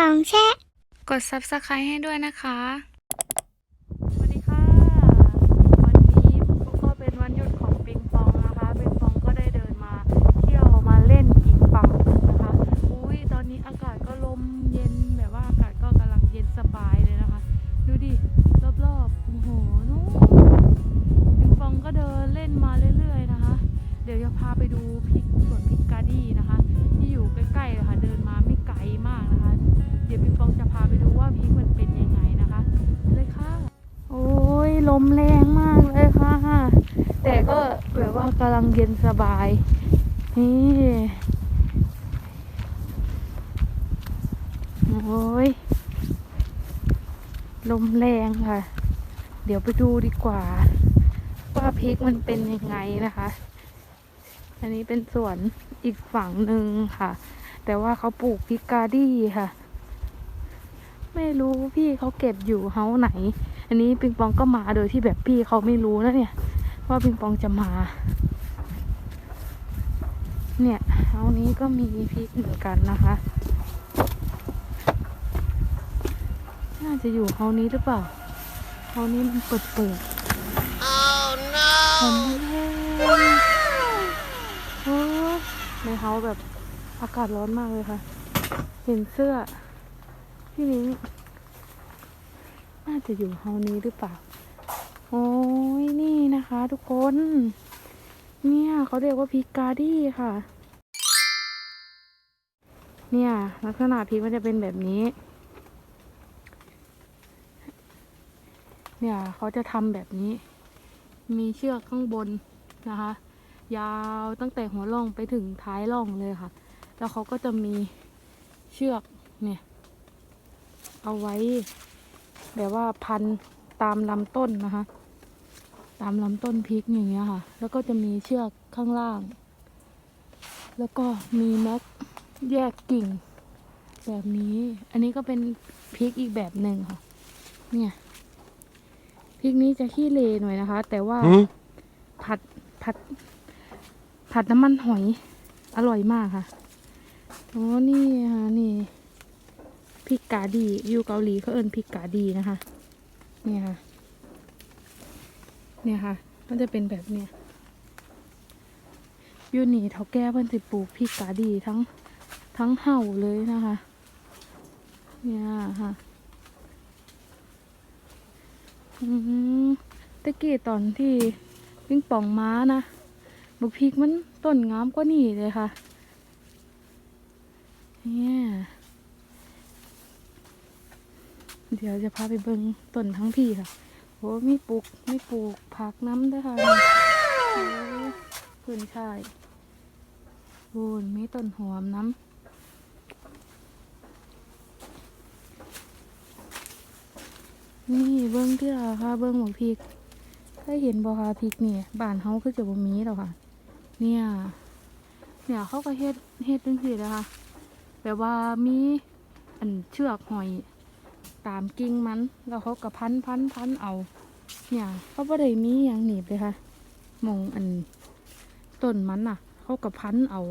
ปองแช่ กด subscribe ให้ด้วยนะคะ นี่โอ้ยลมแรงค่ะ เดี๋ยวไปดูดีกว่า ว่าพริกมันเป็นยังไงนะคะ อันนี้เป็นสวนอีกฝั่งหนึ่งค่ะ แต่ว่าเขาปลูกพริกกาดี้ค่ะ ไม่รู้พี่เขาเก็บอยู่เฮาไหน อันนี้ปิงปองก็มาโดยที่แบบพี่เขาไม่รู้นะเนี่ย ว่าปิงปองจะมา เนี่ยเฮานี้ก็มีพริกเหมือนกันนะคะ น่าจะอยู่เฮานี้หรือเปล่าเฮานี้มันเปิดเปิด oh no ผมไม่แห้งโอ้ยในเฮาแบบอากาศร้อนมากเลยค่ะ เห็นเสื้อพี่นิ้งน่าจะอยู่เฮานี้หรือเปล่า โอ้ยนี่นะคะทุกคน เนี่ยเขาเรียกว่าพริกกาดี้ค่ะ เนี่ยลักษณะพริกมันจะเป็นแบบนี้ เนี่ยเขาจะทำแบบนี้ มีเชือกข้างบนนะคะ ยาวตั้งแต่หัวล่องไปถึงท้ายล่องเลยค่ะ แล้วเขาก็จะมีเชือกเนี่ย เอาไว้แบบว่าพันตามลำต้นนะคะ ตามลำต้นพริกอย่างเงี้ยค่ะ แล้วก็จะมีเชือกข้างล่าง แล้วก็มีแม็กแยกกิ่ง แบบนี้ อันนี้ก็เป็นพริกอีกแบบหนึ่งค่ะ เนี่ยพริกนี้จะขี้เลหน่อยนะคะ แต่ว่าผัดผัด ผัดน้ำมันหอย อร่อยมากค่ะอ๋อนี่ค่ะนี่พริกกาดีอยู่เกาหลีเขาเอิ้นพริกกาดีนะคะเนี่ยค่ะ เนี่ยค่ะ มันจะเป็นแบบเนี้ยยูนี่เท่าแก่เพิ่นสิปลูกพริกกาดีทั้งทั้งเห่าเลยนะคะ เนี่ยค่ะอืมตะกี้ตอนที่ปิ้งป่องม้านะบุกพริกมันต้นงามกว่านี่เลยค่ะ เนี่ย เดี๋ยวจะพาไปเบิ่งต้นทั้งพี่ค่ะ โอ้มีปลูกไม่ปลูกผักน้ำด้วยค่ะนี่โอ้พื้นชายโอ้ยมีต้นหอมน้ำนี่เบิ้งที่ราค่ะเบิ้งหมกพริกเคยเห็นบ่คะพริกนี่บ้านเฮาคือจะบ่มีแล้วค่ะ เนี่ย เนี่ยเขาก็เฮ็ดเฮ็ดจังซี่นะคะแบบว่ามีอันเชือกหอย ตามกิ่งมัน แล้วเขาก็พันพันพันเอาเนี่ยเขาบ่ได้มีอย่างหนีบเลยค่ะมองอันต้นมันน่ะ เขาก็พันเอา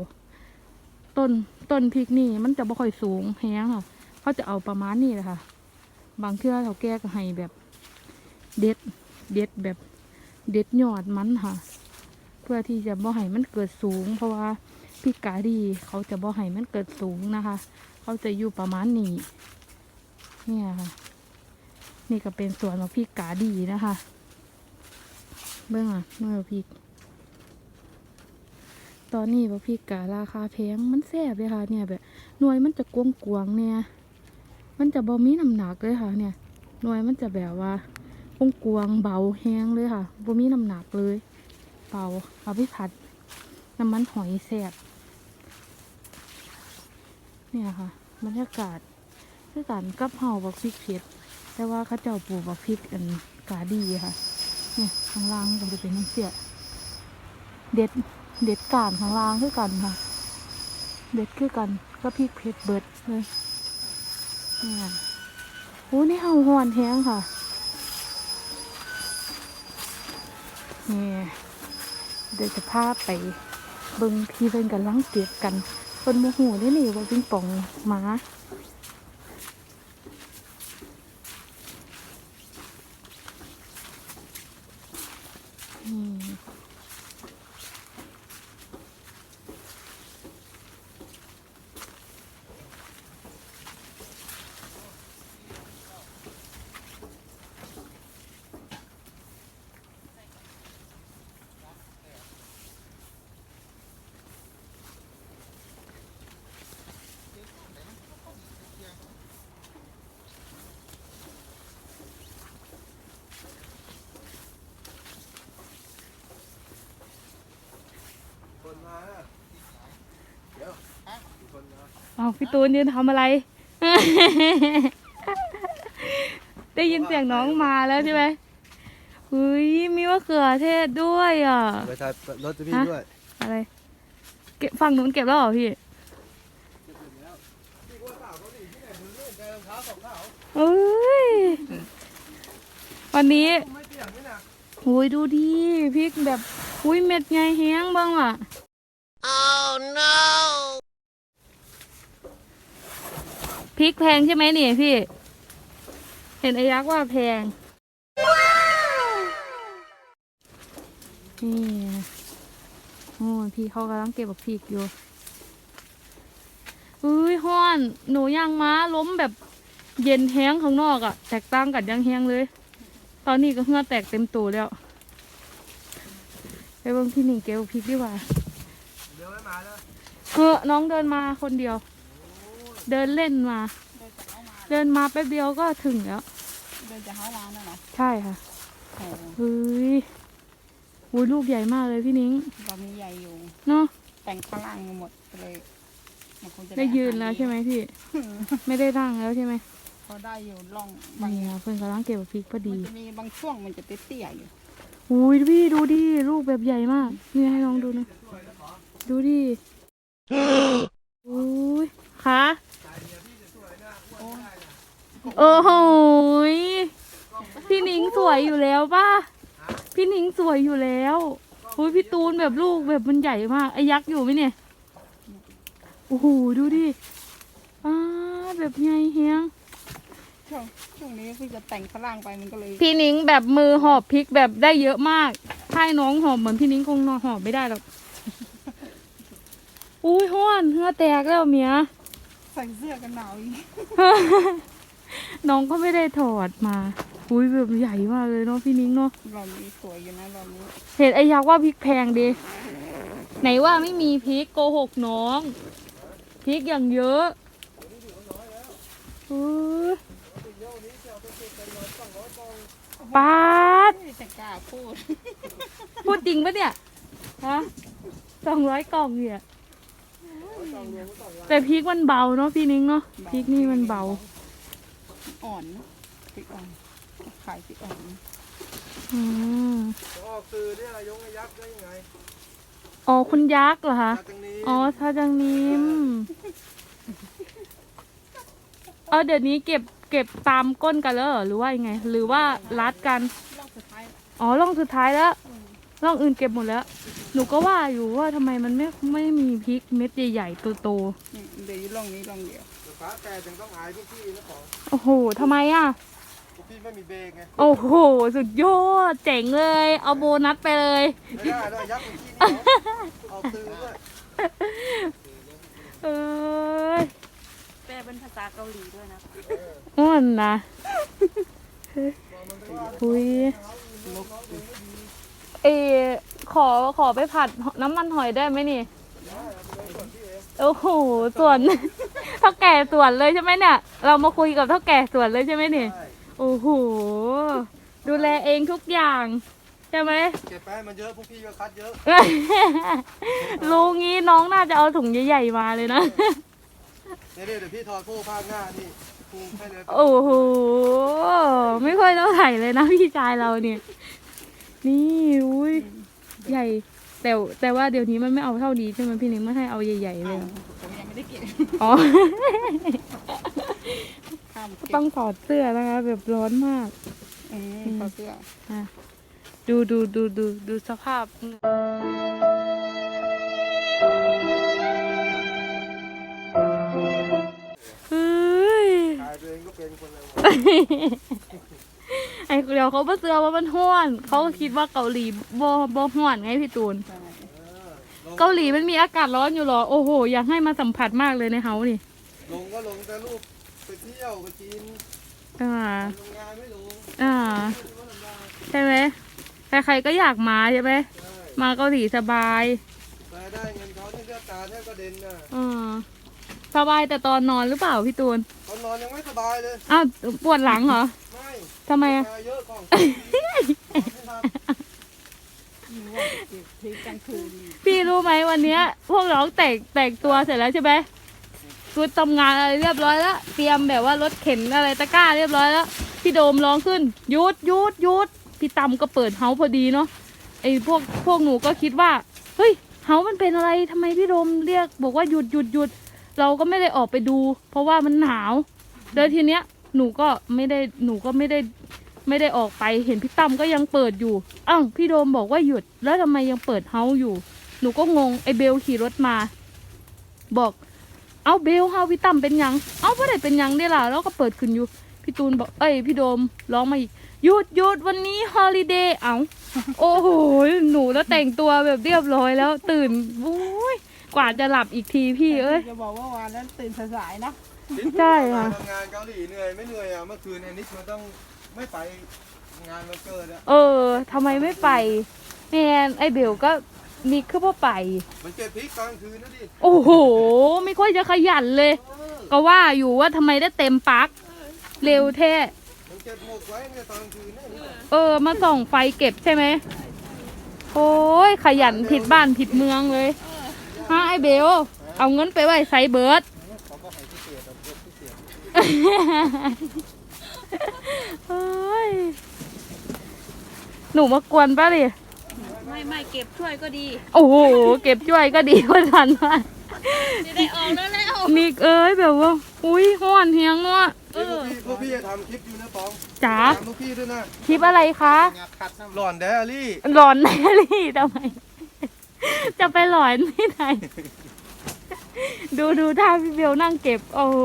ต้นต้นพริกนี่มันจะบ่ค่อยสูงแฮงค่ะ เขาจะเอาประมาณนี้เลยค่ะ บางเทื่อเขาแก้ก็ให้แบบเด็ดเด็ดแบบเด็ดยอดมันค่ะ เพื่อที่จะบ่ให้มันเกิดสูง เพราะว่าพริกกาดีเขาจะบ่ให้มันเกิดสูงนะคะ เขาจะอยู่ประมาณนี้ เนี่ยค่ะ นี่ก็เป็นสวนของพริกาดีนะคะ เบื้องอะเมื่อพริกตอนนี้พริการาคาแพงมันแซ่บเลยค่ะ เนี่ยแบบหน่วยมันจะกวงกวงเนี่ย มันจะบ่มีน้ำหนักเลยค่ะ เนี่ยหน่วยมันจะแบบว่ากวงกวงเบาแห้งเลยค่ะบ่มีน้ำหนักเลยเบาเอาไปผัดน้ำมันหอยแซ่บเนี่ยค่ะบรรยากาศ คือกันกับเห่าบักพริกเผ็ดแต่ว่าเข้าเจ้าปลูกบักพริกอันกาดีค่ะเนี่ยข้างล่างก็จะเป็นน้ำเสียเด็ดเด็ดกานข้างล่างคือกันค่ะ เด็ดคือกันก็พริกเผ็ดเบิดเลยเนี่ยโอ้นี่เห่าหอนแห้งค่ะนี่เดี๋ยวจะพาไปเบิ่งพี่เพิ่นกันลังเก็บกันเพิ่นโมโหได้นี่ว่าปิงปองหมา พี่ตูนยืนทำอะไร ได้ยินเสียงน้องมาแล้วใช่ไหมอุ้ยมีมะเขือเทศด้วยอะ ไปถ่ายรถพี่ฮะด้วย อะไร เก็บฝั่งนู้นเก็บแล้วเหรอพี่เอ้ย วันนี้ไม่เปียกไม่หนักโอ้ยดูดิพริกแบบ อุ้ยเม็ดไงแห้งบ้างอะ พริกแพงใช่ไหมนี่พี่ เห็นไอ้ยักษ์ว่าแพง นี่โอ้พี่เขากำลังเก็บบักพริกอยู่อุ้ยฮ้อน หนูย่างม้าล้มแบบเย็นแห้งข้างนอกอะแตกต่างกันยังแห้งเลย ตอนนี้ก็เหงื่อแตกเต็มตัวแล้ว ไปเบิ่งพี่หนิงเก็บบักพริกดีกว่าเดี๋ยวไม่มาแล้วเออน้องเดินมาคนเดียว เดินเล่นมาเดินมาแป๊บเดียวก็ถึงแล้ว เดินจากห้าร้านน่ะเหรอใช่ค่ะโอ้เฮ้ยอุ้ยลูกใหญ่มากเลยพี่นิ้งเรามีใหญ่อยู่ เนาะแต่งข้างล่างหมดเลยมันคงจะได้ยืนแล้วใช่ไหมพี่ ไม่ได้นั่งแล้วใช่ไหมพอได้อยู่ล่องบางนี่ค่ะเพื่อนกำลังเก็บพริกพอมัดีนจะมีบางช่วงมันจะเตี้ยๆอยู่อุ้ยพี่ดูดิลูกแบบใหญ่มาก นี่ให้น้องดูนะ ดูดิอุ้ยคะ โอ้โหยพี่นิ้งสวยอยู่แล้วป่ะ พี่นิ้งสวยอยู่แล้วอุ้ยพี่ตูนแบบลูกแบบมันใหญ่มาก ไอ้ยักษ์อยู่ไหมเนี่ย โอ้โหดูดิอ้าแบบใหญ่เฮียง ช่วงช่วงนี้พี่จะแต่งข้างล่างไปมันก็เลยพี่นิ้งแบบมือหอบพริกแบบได้เยอะมาก ถ้าให้น้องหอบเหมือนพี่นิ้งคงนอนหอบไม่ได้หรอก อุ้ยห้อนเหงื่อแตกแล้วเมีย ใส่เสื้อกันหนาวอีก น้องก็ไม่ได้ถอดมา อุ้ยแบบใหญ่มากเลยเนาะพี่นิ้งเนาะเรามีสวยอยู่นะเรานี้เห็นไอ้ยักษ์ว่าพริกแพงดิไหนว่าไม่มีพริกโกหกน้องพริกอย่างเยอะอุ้ยป๊าดไม่จะกล้าพูด พูดจริงปะเนี่ยฮะสองร้อยกล่องเนี่ยแต่พริกมันเบาเนาะพี่นิ้งเนาะพริกนี่มันเบา อ่อนนะพริกอ่อน ขายพริกอ่อนนะอืมออกสื่อเนี่ยยงไอ้ยักษ์ได้ยังไงอ๋อคุณยักษ์เหรอคะจากตรงนี้อ๋อทาจังนิมเออเดี๋ยวนี้เก็บเก็บตามก้นกันแล้วเหรอหรือว่ายังไง หรือว่ารัดกัน รอบสุดท้ายอ๋อร่องสุดท้ายแล้วร่องอื่นเก็บหมดแล้ว หนูก็ว่าอยู่ว่าทำไมมันไม่ไม่มีพริกเม็ดใหญ่ๆโตนี่เดี๋ยวอยู่ร่องนี้ร่องเดียว ฟ้าแต่ถึงต้องอายพวกพี่นะของๆโอ้โหทำไมอะ พวกพี่ไม่มีเบรกไง โอ้โห สุดยอด เจ๋งเลย เอาโบนัสไปเลย ไม่ได้ด้วยยักษ์เป็นพี่นี่ออกสื่อด้วยเอ้ยแปลเป็นภาษาเกาหลีด้วยนะ อ้วนนะคุยเออขอขอไปผัดน้ำมันหอยได้ไหมนี่ โอ้โห ส่วนเท่า แก่ส่วนเลยใช่ไหมเนี่ย เรามาคุยกับเท่าแก่ส่วนเลยใช่ไหมนี่ใช่โอ้โห ดูแลเองทุกอย่าง ใช่ไหม เก็บไปให้มันเยอะพวกพี่ก็คัดเยอะ รู้งี้น้องน่าจะเอาถุงใหญ่ๆมาเลยนะเดี๋ยวเดี๋ยวพี่ถอดโซ่ภาคหน้านี่ปรุงให้เลยโอ้โห ไม่ค่อยเท่าไหร่เลยนะพี่ชายเราเนี่ย นี่อุ้ยใหญ่ แต่แต่ว่าเดี๋ยวนี้มันไม่เอาเท่านี้ใช่ไหมพี่นิ้งไม่ให้เอาใหญ่ๆเลยผมยังไม่ ได้เก็บอ๋อ ข้ามเก็บต้องถอดเสื้อนะคะ แบบร้อนมาก อืมขอเสื้อดูดูดูดูดูสภาพเฮ้ยกายตัวเองก็เป็นคนเลยวะไอ้เดี๋ยวเขาบ่เสือว่ามันห้วนเขาก็คิดว่าเกาหลีบ่บ่ห้วนไงพี่ตูนใช่ เกาหลีมันมีอากาศร้อนอยู่เหรอ โอ้โห อยากให้มาสัมผัสมากเลยในเฮานี่ ลงก็ลงแต่รูปไปเที่ยวไปกินอ่าทำงานไม่ลงอ่า ใช่ไหมใครๆก็อยากมาใช่ไหมใช่มาเกาหลีสบายรายได้เงินเขาที่เลือดตาแทบกระเด็นน่ะอ่าสบายแต่ตอนนอนหรือเปล่าพี่ตูนเขานอนยังไม่สบายเลย อ้าวปวดหลังเหรอ ไม่ทำไมอะงานเยอะของมีว่าจะเก็บ พี่รู้ไหมวันเนี้ย พวกน้องแตกแตกตัวเสร็จแล้วใช่ไหมชุดทำงานอะไรเรียบร้อยแล้ว เตรียมแบบว่ารถเข็นอะไรตะกร้าเรียบร้อยแล้ว พี่โดมร้องขึ้นหยุดหยุดหยุดพี่ตำก็เปิดเฮาพอดีเนาะไอ้พวกพวกหนูก็คิดว่าเฮ้ยเฮามันเป็นอะไรทำไมพี่โดมเรียก บอกว่าหยุดหยุดหยุดเราก็ไม่ได้ออกไปดู เพราะว่ามันหนาวแล้วทีเนี้ยหนูก็ไม่ได้หนูก็ไม่ได้ ไม่ได้ออกไปเห็นพี่ตั้มก็ยังเปิดอยู่อ้าวพี่โดมบอกว่าหยุด แล้วทำไมยังเปิดเฮาอยู่ หนูก็งงไอ้เบลขี่รถมา บอกเอาเบลเฮาพี่ตั้มเป็นหยัง เอาไม่ได้เป็นหยังได้ล่ะแล้วก็เปิดขึ้นอยู่ พี่ตูนบอกเอ้ยพี่โดมร้องมาอีกหยุดหยุดวันนี้ฮอลิเดย์เอาโอ้โหหนูแล้วแต่งตัวแบบเรียบร้อยแล้วตื่นโอ้ยกว่าจะหลับอีกทีพี่เอ้ยจะบอกว่าวานนั้นตื่นสายๆนะใช่ค่ะทำงานเกาหลีเหนื่อยไม่เหนื่อยอะเมื่อคืนแอนนิสมันต้อง ไม่ไปงานวันเกิดอะเออทำไมไม่ไปแมนไอ้เบลก็มีคือพ่อไป มันเก็บพริกกลางคืนนะดิโอ้โห ไม่ค่อยจะขยันเลย เออก็ว่าอยู่ว่าทำไมได้เต็มปักเร็วแท้ มันเก็บหมกไว้เนี่ยตอนกลางคืนเนี่ยเออ มาส่องไฟเก็บใช่ไหม โอ้ย ขยันผิดบ้านผิดเมืองเลยฮะไอเบล เอาเงินไปไว้ไซเบิร์ด เขาก็ให้พิเศษเอาเก็บพิเศษ เฮ้ยหนูมากวนป้าดิไม่ไม่เก็บช่วยก็ดีโอ้โหเก็บช่วยก็ดีกว่าทันว่าจะได้ออกแล้วแล้วนิกเอ้ยแบบว่า อุ้ยห้อนเฮียงเนาะเออพวกพี่จะทำคลิปอยู่นะปองจ๋าตามพวกพี่ด้วยนะคลิปอะไรคะหล่อนแดอารี่หลอนแนรี่ทำไมจะไปหลอนที่ไหนดูดูท่าพี่เบลนั่งเก็บ โอ้โห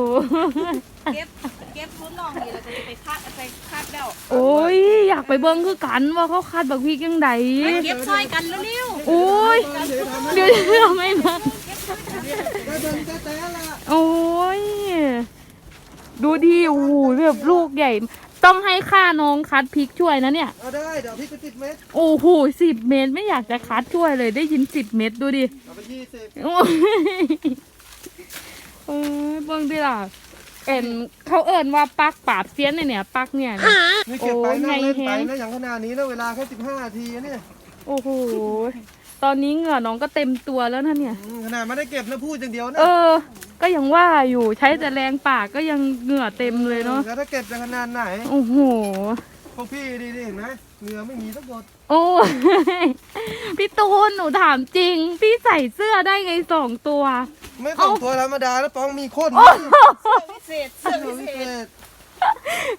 เก็บ เก็บทุนน้องดีแล้วก็จะไปคัดไปคัดแล้วโอ้ยอยากไปเบิ้งคือกันว่าเขาคาดบักพี่ยังไงไปเก็บซอยกันเร็วโอ้ยเดี๋ยวทำให้เดี๋ยวเดี๋ยวไม่มาได้เดินแต่แต่ละโอ้ยดูดีโอ้โหแบบลูกใหญ่ ต้องให้ค่าน้องคัดพริกช่วยนะเนี่ยเอาได้เดี๋ยวพี่ไปติดเม็ดโอ้โหสิบเมตรไม่อยากจะคัดช่วยเลยได้ยินสิบเมตรดูดิเอาไปยี่สิบโอ้ยเอ้ยเบิ่งดิล่ะ เอ็นเขาเอินว่าปักปราบเสียนเนี่ยเนี่ยปักเนี่ยนะนี่เก็บไปนั่งเล่นโอ้ยไปไงแฮะนะอย่างขนาดนี้นะเวลาแค่สิบห้านาทีนะเนี่ยโอ้โห ตอนนี้เหงื่อน้องก็เต็มตัวแล้วนะเนี่ย อืมขนาดไม่ได้เก็บนะพูดอย่างเดียวนะเออ ก็ยังว่าอยู่ใช้แต่แรงปากก็ยังเหงื่อเต็มเลยเนาะ แล้วถ้าเก็บจะขนาดไหน โอ้โห พวกพี่ดีๆเห็นไหมเหงื่อไม่มีสักหยด โอ้ยพี่ตูนหนูถามจริง พี่ใส่เสื้อได้ไงสองตัว ไม่ต้องตัวธรรมดาแล้วปองมีโคตรๆพิเศษเสื้อเสื้อพิวิเศเศษษ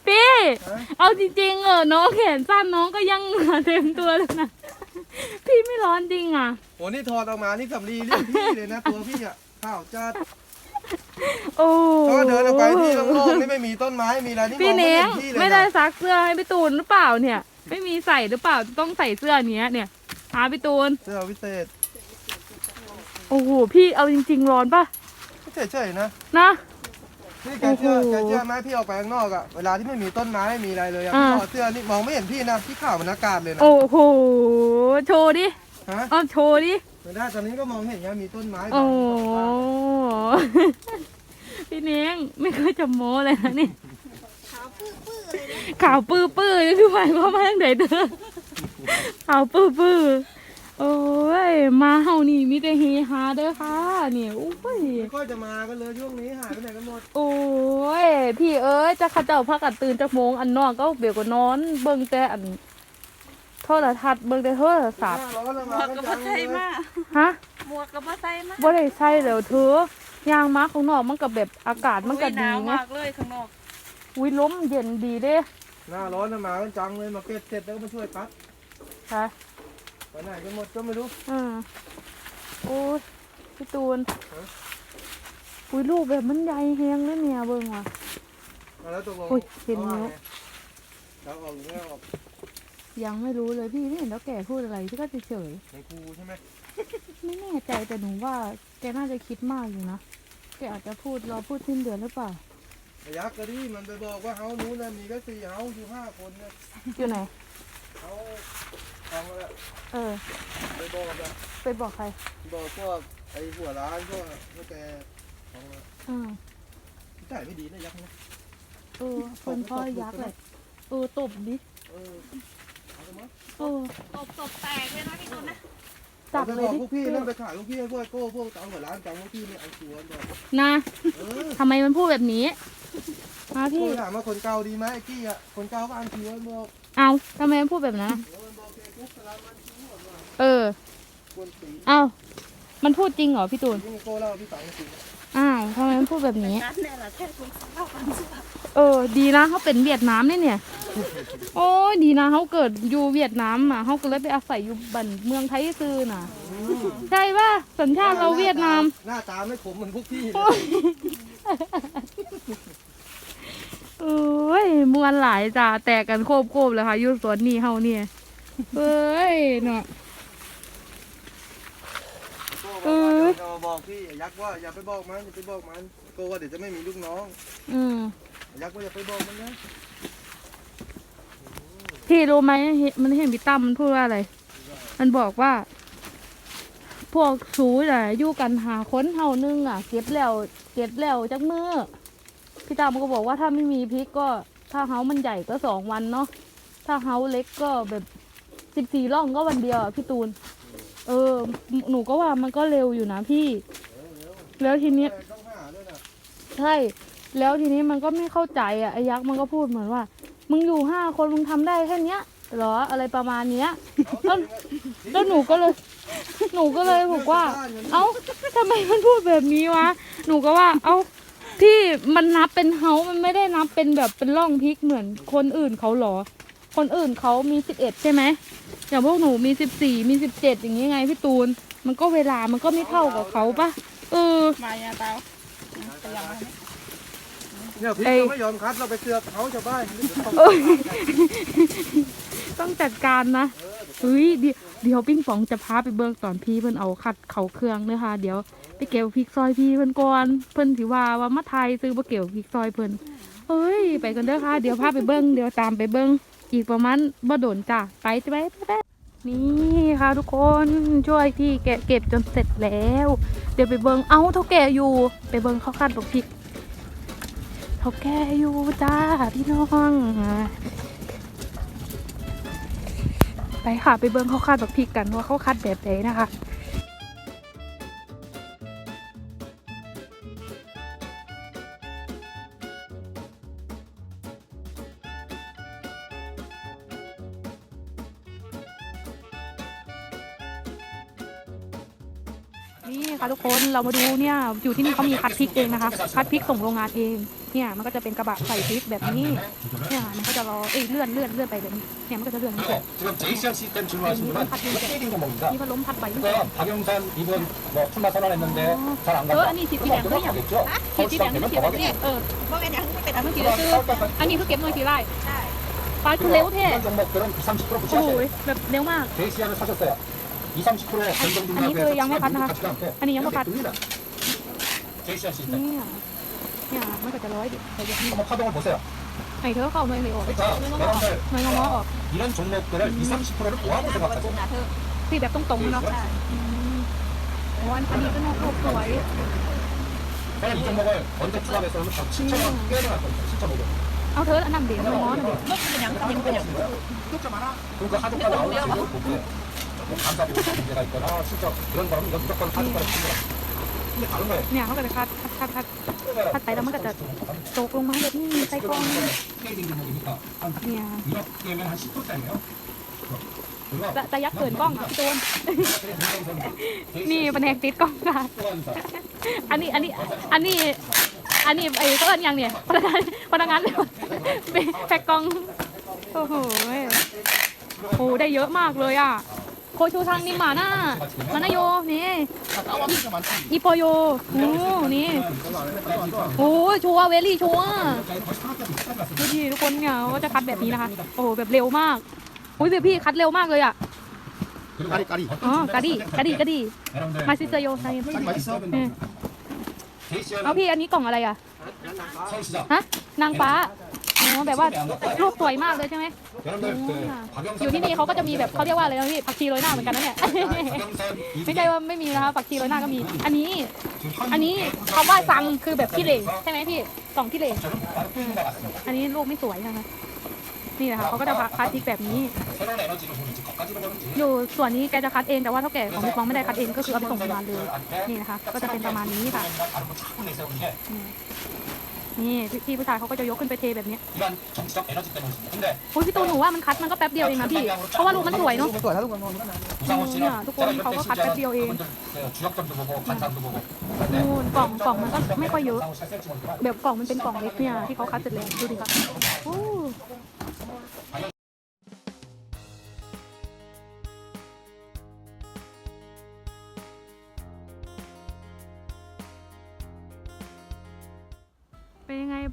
พี่ฮะเอาจริงๆเออน้องแขนสั้นน้องก็ยังเหงื่อเต็มตัวเลยนะ พี่ไม่ร้อนจริงอะโหนี่ถอดออกมานี่สำลีเรียกพี่เลยนะตัวพี่อะข้าวจัด โอ้ถ้าเดินออกไปที่โล่งๆนี่ไม่มีต้นไม้มีอะไรนี่มพี่องไม่เน้งเห็นพี่เลยไม่ได้นะซักเสื้อให้พี่ตูนหรือเปล่าเนี่ย ไม่มีใส่หรือเปล่าต้องใส่เสื้อเนี้ยเนี่ยหาพี่ตูน เสื้อวิเศษโอ้โหพี่เอาจริง ๆ ร้อนปะเฉยๆนะ นะ นี่แกเชื่อโอ้โหแกเชื่อไหมพี่ออกไปข้างนอกอะเวลาที่ไม่มีต้นไม้ไม่มีอะไรเลยอะอ่า พี่ถอดเสื้อนี่มองไม่เห็นพี่นะพี่ข่าวมันอากาศเลยนะโอ้โหโชว์ดิฮะเอาโชว์ดิ ไม่ได้ตอนนี้ก็มองเห็นไงมีต้นไม้โอ้พี่เน้งไม่เคยจะโม้เลยนะเนี่ยขาวปื้อปื้อเลยนะข่าวปื้อปื้อนี่คือหมายความว่าอย่างไรเด้อข่าวปื้อปื้อโอ้ยมาเฮานี่มีแต่เฮฮาเด้อค่ะเนี่ยโอ้ยไม่ค่อยจะมากันเลยช่วงนี้หายไปไหนกันหมดโอ้ยพี่เอ้ยจะเข้าเจ้าพักกันตื่นจากโมงอันนอกก็เบียวก็นอน เบิ่งแต่อัน โทรทัศน์เบิ่งแต่โทรศัพท์หน้าร้อนแล้วหมมาวกกันกับจัมางใส่เลยมาฮะหมวกกับมาใส่มาบ่ได้ใช่แล้วเธอย่างมาข้างนอกมันก็แบบอากาศมันก็โอ้ยหดีนาวไงมากเลยข้างนอกอุ้ยลมเย็นดีเด้หน้าร้อนแล้วมากันจังเลยมาเก็บเสร็จแล้วก็มาช่วยปัดค่ะไปไหนกันหมดก็ไม่รู้อืมโอ้ยพี่ตูนฮะอุ้ยลูกแบบมันใหญ่แฮงเลยเนี่ยเบิ่งว่ะเอาแล้วตกลงอุ๊ยเห็นขาว่าแล้วไงเราออกหรือไม่ออก ยังไม่รู้เลยพี่ไม่เห็นแล้วแกพูดอะไรพี่ก็เฉยของครูใช่ไหมๆไม่แน่ใจแต่หนูว่าแกน่าจะคิดมากอยู่นะแกอาจจะพูดรอพูดสิ้นเดือนหรือเปล่าไอ้ยักษ์ก็ดิมันไปบอกว่าเฮานู้นน่ะมีก็สี่เฮาอยู่ห้าคนเนี่ยอยู่ไหนเขาเอาละเออไปบอกอะไปบอกใคร บอกพวกไอ้หัวร้านพวกพวกแกของอะอืมจ่ายไม่ดีนะยักษ์นะเออเป็นพ่อยักษ์แหละเออตบดิเออ เอาไปมั้งเออตบตบแตกเลยนะพี่ตูนนะจับไปเลบยอกดิพวกพี่นั่นไปขายพวกพี่ให้พวกไอ้โก้พวกตังหัวร้านตังพวกพี่เนี่ยเอาชวนบอกนะเออทำไมมันพูดแบบนี้มาโก้พี่ ถามว่าคนเก่าดีไหมไอ้กี้อะคนเก่าก็อันชวนบอกเอาทำไมมันพูดแบบนั้นอะโอ้ยบอกเจ๊กุ๊กสลามมันชวนว่าเออควรตีเอามันพูดจริงเหรอพี่ตูนยิ่งโก้เล่าพี่ตังจริงอ้าว ทำไมมันพูดแบบนี้ นั่นเนี่ยแหละแค่คุณเข้ากันสิเออ ดีนะเขาเป็นเวียดนามเนี่ยเนี่ย โอ้ยดีนะเขาเกิดอยู่เวียดนามอะเขาก็เลยไปอาศัยอยู่บันเมืองไทยซื่อน่ะ ใช่ป่ะสัญชาติเราเวียดนาม หน้าตาไม่ขมเหมือนพวกพี่โอ้ยเอ้ยมวนหลายจ้าแตกกันโคบโคบเลยค่ะอยุ่สวนนี่เฮาเนี่ยเอ้ยเนาะโก้บ อกว่าเดี๋ยวจะมาบอกพี่ไอ้ยักษ์ว่าอย่าไปบอกมันอย่าไปบอกมันโก้ว่าเดี๋ยวจะไม่มีลูกน้องอืมไอ้ยักษ์ว่าอย่าไปบอกมันนะพี่รู้ไหมเห็นมันเห็นพี่ตั้มมันพูดว่าอะไร มันบอกว่า พวกชูน่ะอยู่กันหาคนเฮานึงอะ เก็บแล้วเก็บแล้วจักมือพี่ตั้มก็บอกว่าถ้าไม่มีพริกก็ ถ้าเฮามันใหญ่ก็สองวันเนาะถ้าเฮาเล็กก็แบบสิบสี่ร่องก็วันเดียวอะพี่ตูน เออ หนูก็ว่ามันก็เร็วอยู่นะพี่ แล้วทีนี้ใช่ แล้วทีนี้มันก็ไม่เข้าใจอะไอ้ยักษ์มันก็พูดเหมือนว่า มึงอยู่ห้าคนมึงทำได้แค่เนี้ยหรออะไรประมาณเนี้ยแล้วแล้วหนูก็เลย หนูก็เลยบอกว่า เอ้าทำไมมันพูดแบบนี้วะ หนูก็ว่า เอ้าพี่มันนับเป็นเฮา มันไม่ได้นับเป็นแบบเป็นร่องพริกเหมือนคนอื่นเขาหรอ คนอื่นเขามีสิบเอ็ดใช่ไหม อย่างพวกหนูมีสิบสี่มีสิบเจ็ดอย่างนี้ไงพี่ตูน มันก็เวลามันก็ไม่เท่ากับเขาปะเออ มายาเตาพยายามมาเนี่ยพี่ไอ้ก็ไม่ยอมคัดเราไปเสือกเขาชาวบ้านเดี๋ยวต้องเอ้ยต้องจัดการนะเฮ้ยเดี๋ยวเดี๋ยวปิ้งปองจะพาไปเบิ่งตอนพี่เพิ่นเอาคัดเขาเครื่องเด้อค่ะ เดี๋ยวไปเก็บพริกซอยพี่เพิ่นก่อนเพิ่นสิว่าว่ามาไทยซื้อบ่เก็บพริกซอยเพิ่นเฮ้ย ไปกันเด้อค่ะ เดี๋ยวพาไปเบิ่งเดี๋ยวตามไปเบิ่ง อีกประมาณบ่โดนจ้ะไปไปไปนี่ค่ะทุกคนช่วยพี่แกะเก็บจนเสร็จแล้ว เดี๋ยวไปเบิงเอาเท่าแก่อยู่ ไปเบิงเขาคัดบอกพริกเขาแก่อยู่จ้าพี่น้องไปค่ะไปเบิ้งเขาคัดบอกพริกกันว่าเขาคัดแบบไหนนะคะ เรามาดูเนี่ยอยู่ที่นี่เขามีคัดพริกเองนะคะ คัดพริกส่งโรงงานเอง เนี่ยมันก็จะเป็นกระบะใส่พริกแบบนี้ เนี่ยมันก็จะรอเอ้ยเลื่อนเลื่อนเลื่อนไปแบบนี้ เนี่ยมันก็จะเลื่อนนี่ 지금 JCR 시스템 질문하신 분은 이거 깨진 겁니다. มีพัดลมพัดไปนี่ 그러니까 박영선 이분 뭐 출마 선언했는데 잘 안 เออ 갔다. อันนี้สีแดงก็อย่าง 하겠죠? สีสีแดงก็เขียนแบบนี้เออ ว่ากันอย่างไม่เป็น อั อะ น ไร เมื่อกี้เราซื้ออันนี้คือเก็บหน่วยสีไร่ ใช่ ปลาคือเร็วแท้ 이런 종목들은 2, 30% โอ้โห 붙여야 แบบเร็วมาก JCR을 사셨어요. 2, 30%의 감정 아니 중립에서 그 양말 가나 아니 양말 가 제이씨 할수 있다 เนี่ยเนี่ยมันก็จะร้อยดิแต่ยัง 한번 파동을 보세요 ไอ้เธอเข้าไม่ได้ออกไม่ต้องออกไม่ต้องออก 이런 종목들을 2, 30%를 모아서 ปวด 생각하세요 จุกนะเธอที่แบบตรงๆเนาะโอ้อันนี้ก็น่ารูปสวย 저는 이 종목을 먼저 추가해서 7,000원 꽤나 갈 겁니다 7,500원 เอาเธออันนั้นเดี๋ยวน้อง 그러니까 ลูกเป็นยังเป็นยัง 그거 하도가 나오는 지금 뭐 감사보고 문제가 있거나 실적 그런 거라면 이건 무조건 하도가를 칩니다. 근데 다른 거예요. เนี่ยเขาก็จะคัดคัดคัดคัด ไปแล้วมันก็จะ ตกลงมาแบบนี้ใส่กล่อง 스케일링 종목이니까 한 เนี่ย 1억개면 한 10%대네요. จะจะยักเกินกล้องอ่ะพี่ตูนนี่แผนกติดกล้องค่ะ อันนี้อันนี้อันนี้อันนี้ไอ้ก็เอินยังเนี่ยพนักงานพนักงานแพ็กกล่องโอ้โหโอ้ได้เยอะมากเลยอ่ะ โคชูซังนิมาน่ามานาโยนี่อีปโยโอ้นี่โอ้ชัวเวลี่ชัวดูดิทุกคนเนี่ยก็จะคัดแบบนี้นะคะโอ้แบบเร็วมากโอ้ยพี่คัดเร็วมากเลยอะกะดิกะดิอ๋อกาดิกาดีกาดิมาซิเซโยไซเอาพี่อันนี้กล่องอะไรอะฮะนางฟ้า โอ้แบบว่ารูปสวยมากเลยใช่ไหมอยู่ที่นี่เขาก็จะมีแบบเขาเรียกว่าอะไรนะพี่ผักชีโรยหน้าเหมือนกันนะเนี่ยไม่ใช่ว่าไม่มีนะคะผักชีโรยหน้าก็มี อันนี้ อันนี้เขาว่าซังคือแบบที่เหร่ใช่ไหมพี่สองที่เหร่อันนี้รูปไม่สวยนะคะนี่แหละค่ะเขาก็จะคัดพริกแบบนี้ อยู่ส่วนนี้แกจะคัดเองแต่ว่าเท่าแก่ของพี่ฟองไม่ได้คัดเองก็คือเอาไปส่งโรงพยาบาลเลยนี่นะคะ ก็จะเป็นประมาณนี้ค่ะ นี่พี่พี่ผู้ชายเขาก็จะยกขึ้นไปเทแบบนี้ 이런 정치적 에너지 때문입니다. 근데 อุ้ยพี่ตูนหนูว่ามันคัดมันก็แป๊บเดียวเองนะพี่ เพราะว่าลูกมันสวยเนาะ สวยแล้วทุกคนมองกันนะ 우상호 씨는 야, 또 제가 이럴 거기 때 가서 갖다 진짜 띄워, 예. 그분들 그 주역점도 보고 관상도 보고 นู่นกล่องกล่องมันก็ไม่ค่อยเยอะ 우상호 씨 살지 모르지만 แบบกล่องมันเป็นกล่องเล็กเนี่ยที่เขาคัดเสร็จแล้วดูดิค่ะโอ้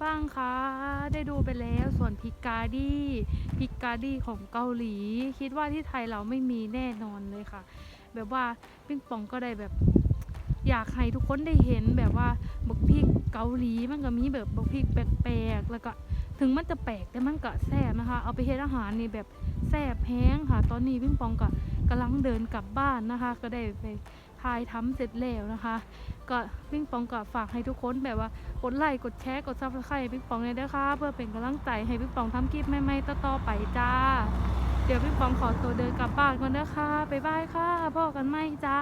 บ้างคะ ได้ดูไปแล้วส่วนพิกาดี้พิกาดี้ของเกาหลี คิดว่าที่ไทยเราไม่มีแน่นอนเลยค่ะ แบบว่าปิ้งปองก็ได้แบบ อยากให้ทุกคนได้เห็นแบบว่าบักพริกเกาหลีมันก็มีแบบบักพริกแปลกๆแล้วก็ถึงมันจะแปลกแต่มันก็แซ่บนะคะ เอาไปเฮ็ดอาหารนี่แบบแซ่บแห้งค่ะ ตอนนี้ปิ้งปองก็กำลังเดินกลับบ้านนะคะ ก็ได้ไปทายทำเสร็จแล้วนะคะ ก็ปิ้งปองก็ฝากให้ทุกคนแบบว่ากดไลค์กดแชร์กดซับสไครต์ปิ้งปองเลยนะคะเพื่อเป็นกำลังใจให้ปิ้งปองทำคลิปใหม่ๆต่อๆไปจ้า เดี๋ยวปิ้งปองขอตัวเดินกลับบ้านก่อนนะคะบ๊ายบายค่ะพ่อกันไหมจ้า